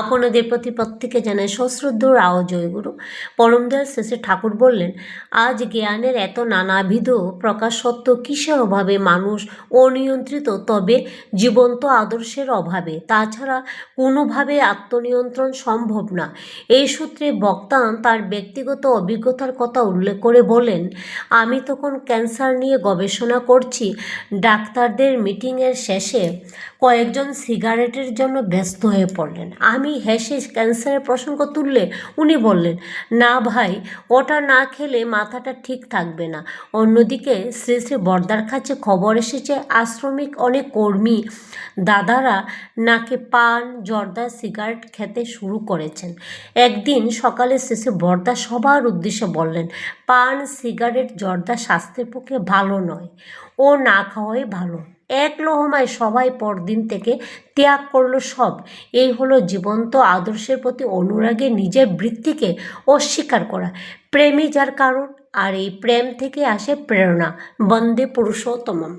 আপনাদের প্রতি প্রত্যেকে জানায় সশ্রদ্ধ রাও জয়গুরু পরমদয়াল শেষে ঠাকুর বললেন, আজ জ্ঞানের এত নানাবিধ প্রকাশ সত্ত্বেও কিসের অভাবে মানুষ অনিয়ন্ত্রিত, তবে জীবন্ত আদর্শের অভাবে? তাছাড়া কোনোভাবে আত্মনিয়ন্ত্রণ সম্ভব না। এই সূত্রে বক্তা তার ব্যক্তিগত অভিজ্ঞতার কথা উল্লেখ করে বলেন, আমি তখন ক্যান্সার নিয়ে গবেষণা করছি। ডাক্তারদের মিটিংয়ের শেষে কয়েকজন সিগারেটের জন্য ব্যস্ত হয়ে পড়লেন। আমি হেসে ক্যান্সারের প্রসঙ্গ তুললে উনি বললেন, না ভাই, ওটা না খেলে মাথাটা ঠিক থাকবে না। অন্যদিকে শ্রী শ্রী বর্দার কাছে খবর এসেছে, আশ্রমিক অনেক কর্মী দাদারা নাকে পান, জর্দা সিগারেট খেতে শুরু করেছেন। একদিন সকালে শেষে বর্দা সবার উদ্দেশ্যে বললেন, পান, সিগারেট, জর্দা স্বাস্থ্যের পক্ষে ভালো নয়। ও না খাওয়াই ভালো। এক লহমায় সবাই পরদিন থেকে ত্যাগ করল সব। এই হলো জীবন্ত আদর্শের প্রতি অনুরাগে নিজের বৃত্তিকে অস্বীকার করা। প্রেমই যার কারণ, আর এই প্রেম থেকে আসে প্রেরণা। বন্দে পুরুষোত্তমম।